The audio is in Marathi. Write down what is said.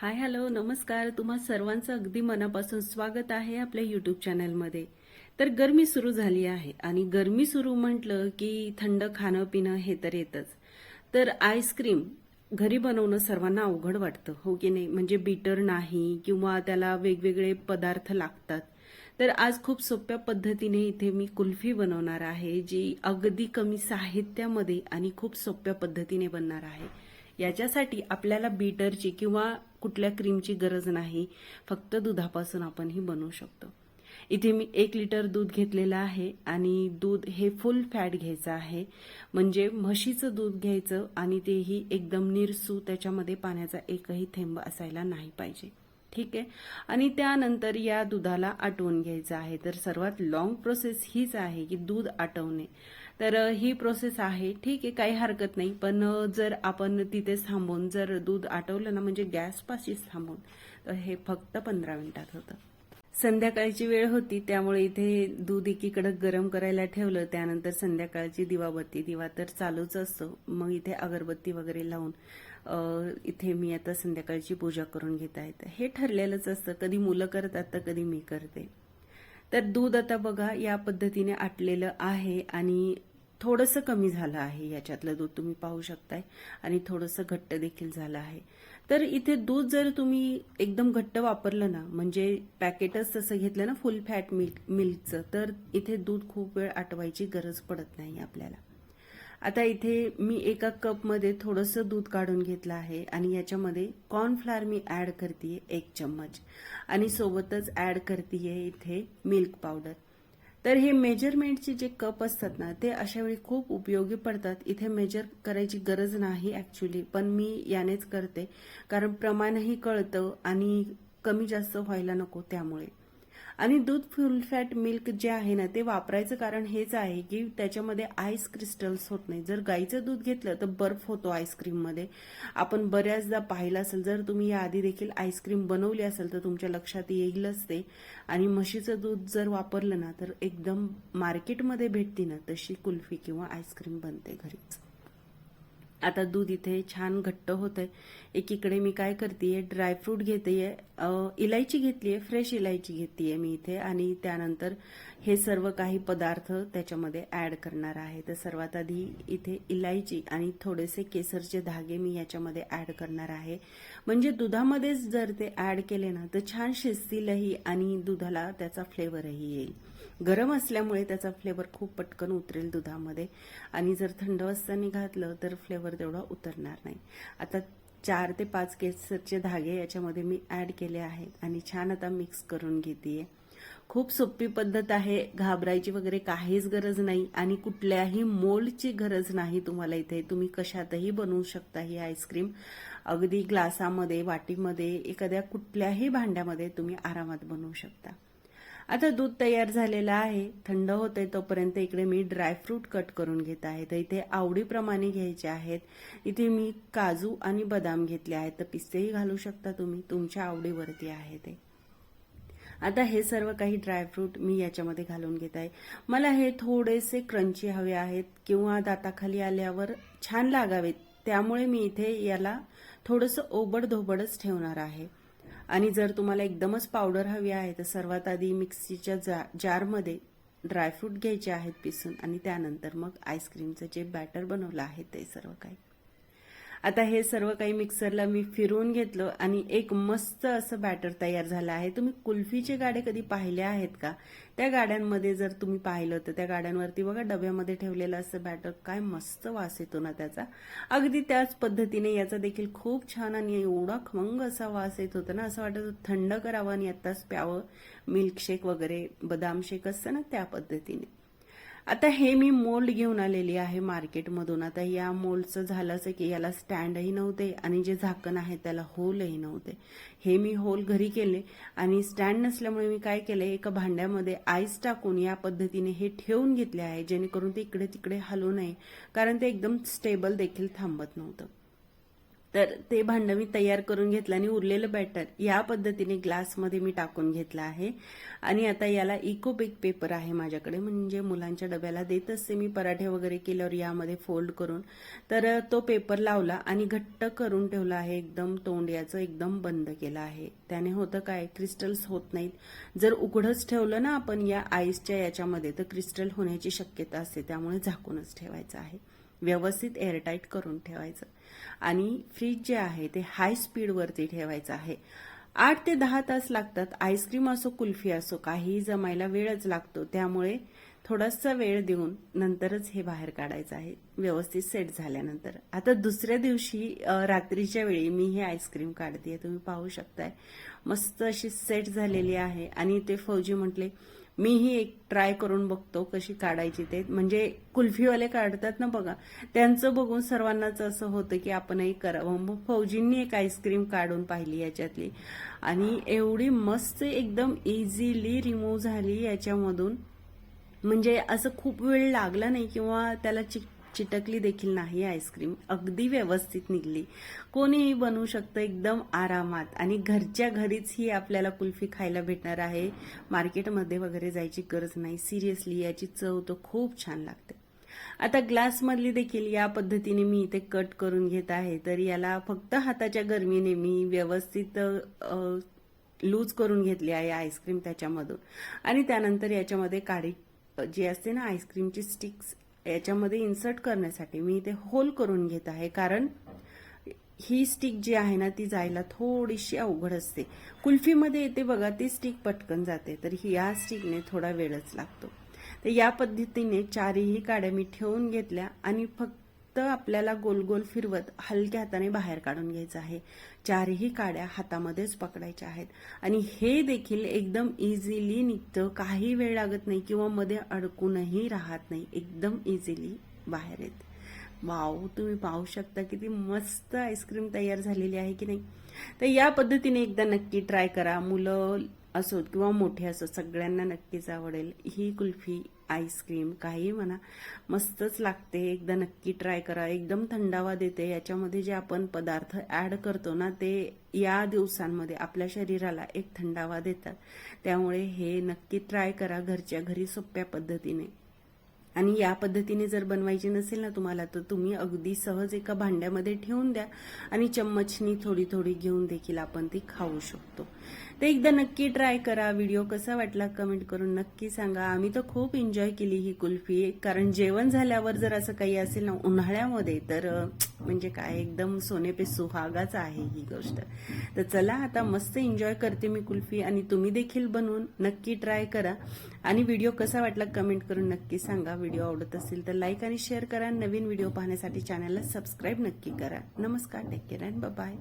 हाय हॅलो नमस्कार. तुम्हा सर्वांचं अगदी मनापासून स्वागत आहे आपल्या यूट्यूब चॅनलमध्ये. तर गरमी सुरू झाली आहे आणि गरमी सुरू म्हटलं की थंड खाणं पिणं हे तर येतच. तर आईस्क्रीम घरी बनवणं सर्वांना अवघड वाटतं हो की नाही? म्हणजे बीटर नाही किंवा त्याला वेगवेगळे पदार्थ लागतात. तर आज खूप सोप्या पद्धतीने इथे मी कुल्फी बनवणार आहे जी अगदी कमी साहित्यामध्ये आणि खूप सोप्या पद्धतीने बनणार आहे. याच्यासाठी आपल्याला बीटरची किंवा कुठल्या क्रीमची गरज नाही. फक्त दुधापासून आपण ही बनवू शकतो. इथे मी एक लिटर दूध घेतलेलं आहे आणि दूध हे फुल फॅट घ्यायचं आहे. म्हणजे म्हशीचं दूध घ्यायचं आणि तेही एकदम निरसू त्याच्यामध्ये पाण्याचा एकही थेंब असायला नाही पाहिजे. ठीक आहे? आणि त्यानंतर या दुधाला आटवून घ्यायचं आहे. तर सर्वात लॉंग प्रोसेस हीच आहे की दूध आटवणे. तर ही प्रोसेस आहे. ठीक आहे काही हरकत नाही. पण जर आपण तिथेच थांबून जर दूध आटवलं ना म्हणजे गॅसपाशीच थांबून तर हे फक्त पंधरा मिनिटात होतं. संध्याकाळची वेळ होती त्यामुळे इथे दूध एकीकडे गरम करायला ठेवलं. त्यानंतर संध्याकाळची दिवाबत्ती दिवा तर चालूच असतो. मग इथे अगरबत्ती वगैरे लावून इथे मी आता संध्याकाळची पूजा करून घेत आहे. हे ठरलेलंच असतं. कधी मुलं करतात तर कधी मी करते. तर दूध आता बघा या पद्धतीने आटलेलं आहे. आणि थोडंसं कमी झालं आहे याच्यातलं दूध तुम्ही पाहू शकताय. आणि थोडंसं घट्ट देखील झालं आहे. तर इथे दूध जर तुम्ही एकदम घट्ट वापरलं ना म्हणजे पॅकेटच तसं घेतलं ना फुल फॅट मिल्क मिल्कचं तर इथे दूध खूप वेळ आटवायची गरज पडत नाही आपल्याला. आता इथे मी एका कपमध्ये थोडंसं दूध काढून घेतलं आहे आणि याच्यामध्ये कॉर्नफ्लावर मी ॲड करते एक चम्मच. आणि सोबतच ॲड करते इथे मिल्क पावडर. तर हे मेजरमेंटचे जे कप असतात ना ते अशा वेळी खूप उपयोगी पडतात. इथे मेजर करायची गरज नाही ॲक्च्युली पण मी यानेच करते. कारण प्रमाणही कळतं आणि कमी जास्त व्हायला नको त्यामुळे. आणि दूध फुल फॅट मिल्क जे आहे ना ते वापरायचं कारण हेच आहे की त्याच्यामध्ये आईस क्रिस्टल्स होत नाही. जर गाईचं दूध घेतलं तर बर्फ होतो आईस्क्रीममध्ये आपण बऱ्याचदा पाहिलं असेल जर तुम्ही याआधी देखील आईस्क्रीम बनवली असेल तर तुमच्या लक्षात येईलच ते आणि म्हशीचं दूध जर वापरलं ना तर एकदम मार्केटमध्ये भेटते ना तशी कुल्फी किंवा आईस्क्रीम बनते घरीच. आता दूध इथे छान घट्ट होत आहे एकीकडे मी काय करते ड्रायफ्रूट घेते इलायची घेतली आहे फ्रेश इलायची घेतली मी इथे. आणि त्यानंतर हे सर्व काही पदार्थ त्याच्यामध्ये ॲड करणार आहे. तर सर्वात आधी इथे इलायची आणि थोडेसे केसरचे धागे मी याच्यामध्ये ॲड करणार आहे. म्हणजे दुधामध्येच जर ते ॲड केले ना तर छान शिजतीलही आणि दुधाला त्याचा फ्लेवरही येईल. गरम असल्यामुळे त्याचा फ्लेवर खूप पटकन उतरेल दुधामध्ये. आणि जर थंड असताना घातलं तर फ्लेवर तेवढा उतरणार नाही. आता चार ते पाच केसरचे धागे याच्यामध्ये मी ॲड केले आहेत आणि छान आता मिक्स करून घेते खूप सोपी पद्धत आहे घाबरायची वगैरे काहीच गरज नाही आणि कुठल्याही मोल्डची गरज नाही तुम्हाला इथे. तुम्ही कशातही बनवू शकता ही आईस्क्रीम अगदी ग्लासामध्ये वाटीमध्ये एखाद्या कुठल्याही भांड्यामध्ये तुम्ही आरामात बनवू शकता. आता दूध तयार झालेलं आहे. थंड होते तोपर्यंत इकडे मी ड्रायफ्रूट कट करून घेत आहे. तर इथे आवडीप्रमाणे घ्यायचे आहेत. इथे मी काजू आणि बदाम घेतले आहेत. तर पिस्तेही घालू शकता तुम्ही. तुमच्या आवडीवरती आहे ते. आता हे सर्व काही ड्रायफ्रूट मी याच्यामध्ये घालून घेत आहे. मला हे थोडेसे क्रंची हवे आहेत किंवा दाताखाली आल्यावर छान लागावेत. त्यामुळे मी इथे याला थोडंसं ओबड धोबडच ठेवणार आहे. आणि जर तुम्हाला एकदमच पावडर हवी आहे तर सर्वात आधी मिक्सीच्या जा जारमध्ये ड्रायफ्रूट घ्यायचे आहेत पिसून आणि त्यानंतर मग आईस्क्रीमचं जे बॅटर बनवलं आहे ते सर्व काही. आता हे सर्व काही मिक्सरला मी फिरवून घेतलं आणि एक मस्त असं बॅटर तयार झालं आहे. तुम्ही कुल्फीचे गाडे कधी पाहिले आहेत का? त्या गाड्यांमध्ये जर तुम्ही पाहिलं तर त्या गाड्यांवरती बघा डब्यामध्ये ठेवलेलं असं बॅटर काय मस्त वास येतो ना त्याचा. अगदी त्याच पद्धतीने याचा देखील खूप छान आणि एवढा खमंग असा वास येत होता ना असं वाटत थंड करावं आणि आत्ताच प्यावं. मिल्कशेक वगैरे बदाम शेक असतं ना त्या पद्धतीने. आता हे मी मोल्ड घेऊन आलेली आहे मार्केटमधून. आता या मोल्डचं झालं असं की याला स्टँडही नव्हते आणि जे झाकण आहे त्याला होलही नव्हते. हे मी होल घरी केले आणि स्टँड नसल्यामुळे मी काय केले एका भांड्यामध्ये आईस टाकून या पद्धतीने हे ठेवून घेतले आहे जेणेकरून ते इकडे तिकडे हलू नये कारण ते एकदम स्टेबल देखील थांबत नव्हतं. तर ते भांडं मी तयार करून घेतलं आणि उरलेलं बॅटर या पद्धतीने ग्लासमध्ये मी टाकून घेतलं आहे. आणि आता याला इको बेक पेपर आहे माझ्याकडे म्हणजे मुलांच्या डब्याला देत असते मी पराठे वगैरे केल्यावर यामध्ये फोल्ड करून. तर तो पेपर लावला आणि घट्ट करून ठेवला आहे एकदम तोंड याचं एकदम बंद केलं आहे. त्याने होतं काय क्रिस्टल्स होत नाहीत. जर उघडच ठेवलं ना आपण या आईसच्या याच्यामध्ये तर क्रिस्टल होण्याची शक्यता असते त्यामुळे झाकूनच ठेवायचं आहे. व्यवस्थित एअरटाईट करून ठेवायचं. आणि फ्रीज जे आहे ते हाय स्पीडवरती ठेवायचं आहे. आठ ते दहा तास लागतात. आईस्क्रीम असो कुल्फी असो काहीही जमायला वेळच लागतो. त्यामुळे थोडासा वेळ देऊन नंतरच हे बाहेर काढायचं आहे. व्यवस्थित सेट झाल्यानंतर. आता दुसऱ्या दिवशी रात्रीच्या वेळी मी हे आईस्क्रीम काढते तुम्ही पाहू शकताय. मस्त अशी सेट झालेली आहे. आणि ते फौजी म्हटले मीही एक ट्राय करून बघतो कशी काढायची ते. म्हणजे कुल्फीवाले काढतात ना बघा. त्यांचं बघून सर्वांनाच असं होतं की आपणही करावं मग फौजींनी एक आईस्क्रीम काढून पाहिली याच्यातली. आणि एवढी मस्त एकदम इझिली रिमूव्ह झाली याच्यामधून. म्हणजे असं खूप वेळ लागला नाही किंवा त्याला चिक चिटकली देखील नाही आईस्क्रीम. अगदी व्यवस्थित निघली. कोणीही बनवू शकतं एकदम आरामात. आणि घरच्या घरीच ही आपल्याला कुल्फी खायला भेटणार आहे. मार्केटमध्ये वगैरे जायची गरज नाही. सिरियसली याची चव तर खूप छान लागते. आता ग्लासमधली देखील या पद्धतीने मी इथे कट करून घेत आहे. तर याला फक्त हाताच्या गरमीने मी व्यवस्थित लूज करून घेतली आहे आईस्क्रीम त्याच्यामधून. आणि त्यानंतर याच्यामध्ये काडी जी असते ना आईस्क्रीमची स्टिक्स याच्यामध्ये इन्सर्ट करण्यासाठी मी इथे होल करून घेत आहे. कारण ही स्टिक जी आहे ना ती जायला थोडीशी अवघड असते. कुल्फीमध्ये येते बघा ती स्टिक पटकन जाते. तर ही या स्टिकने थोडा वेळच लागतो. तर या पद्धतीने चारही काड्या मी ठेवून घेतल्या आणि फक्त आपल्याला गोल गोल फिरवत हलक्या हाताने बाहेर काढून घ्यायचं आहे. चारही काड्या हातामध्येच पकडायच्या आहेत. आणि हे देखील एकदम इझिली निघतं. काही वेळ लागत नाही किंवा मध्ये अडकूनही राहत नाही. एकदम इझिली बाहेर येत. वाव तुम्ही पाहू शकता किती मस्त आईस्क्रीम तयार झालेली आहे की नाही. तर या पद्धतीने एकदा नक्की ट्राय करा. मुलं असोत किंवा मोठे असोत सगळ्यांना नक्कीच आवडेल. ही कुल्फी आईस्क्रीम काही म्हणा मस्तच लागते. एकदा नक्की ट्राय करा. एकदम थंडावा देते. याच्यामध्ये जे आपण पदार्थ ॲड करतो ना ते या दिवसांमध्ये आपल्या शरीराला एक थंडावा देतात. त्यामुळे हे नक्की ट्राय करा घरच्या घरी सोप्या पद्धतीने. आणि या पद्धतीने जर बनवायची नसेल ना तुम्हाला तर तुम्ही अगदी सहज एका भांड्यामध्ये ठेवून द्या आणि चम्मचनी थोडी थोडी घेऊन देखील आपण ती खाऊ शकतो. तर एकदा नक्की ट्राय करा. व्हिडिओ कसा वाटला कमेंट करून नक्की सांगा. आम्ही तर खूप एन्जॉय केली ही कुल्फी कारण जेवण झाल्यावर जर असं काही असेल ना उन्हाळ्यामध्ये तर म्हणजे काय एकदम सोने पे सुहागाच आहे ही गोष्ट. तर चला आता मस्त एन्जॉय करते मी कुल्फी आणि तुम्ही देखील बनवून नक्की ट्राय करा. आणि व्हिडिओ कसा वाटला कमेंट करून नक्की सांगा. व्हिडिओ आवडत असेल तर लाईक आणि शेअर करा. नवीन व्हिडिओ पाहण्यासाठी चॅनलला सबस्क्राईब नक्की करा. नमस्कार टेक केअर अँड बाय